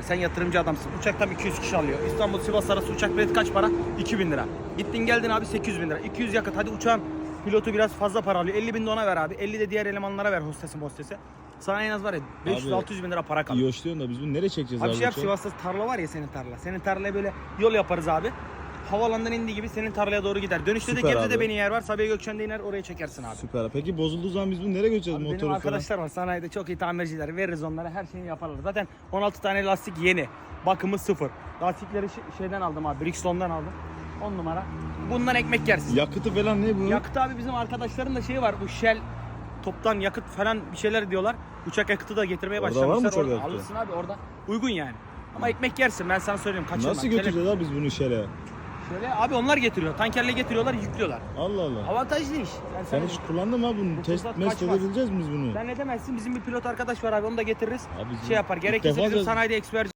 Sen yatırımcı adamsın. Uçaktan 200 kişi alıyor. İstanbul Sivas arası uçak bileti kaç para? 2000 lira. Gittin geldin abi 800 bin lira. 200 yakıt. Hadi uçağın pilotu biraz fazla para alıyor. 50 bin de ona ver abi. 50 de diğer elemanlara ver hostesi hostese. Sana en az var ya 500-600 bin lira para hoş diyorsun da biz bunu nereye çekeceğiz Abi abi? şey yap uçağı? Sivas'ta tarla var ya senin tarla. Senin tarlaya böyle yol yaparız abi. Havalandan indiği gibi senin tarlaya doğru gider. Dönüşte Süper de Gebze'de abi. benim yer var. Sabiha Gökçen'de iner oraya çekersin abi. Süper. Peki bozulduğu zaman biz bunu nereye götüreceğiz motoru benim falan? arkadaşlar var sanayide çok iyi tamirciler. Veririz onlara her şeyini yaparlar. Zaten 16 tane lastik yeni. Bakımı sıfır. Lastikleri şeyden aldım abi. Brixton'dan aldım. 10 numara. Bundan ekmek yersin. Yakıtı falan ne bu? Yakıt abi bizim arkadaşların da şeyi var. Bu Shell toptan yakıt falan bir şeyler diyorlar. Uçak yakıtı da getirmeye Orada var mı başlamışlar. uçak yakıtı? alırsın abi orada. Uygun yani. Ama ekmek yersin ben sana söyleyeyim. Kaçırma. Nasıl Tele- götüreceğiz abi biz bunu şere? Şöyle abi onlar getiriyor. Tankerle getiriyorlar, yüklüyorlar. Allah Allah. Avantajlı iş. Ben Sen hiç kullandın mı abi bunu? Bu Test fırsat mest kaçmaz. edebileceğiz mi biz bunu? Sen ne demezsin? Bizim bir pilot arkadaş var abi onu da getiririz. Abi şey yapar. ilk Gerekirse defa bizim da- sanayide eksper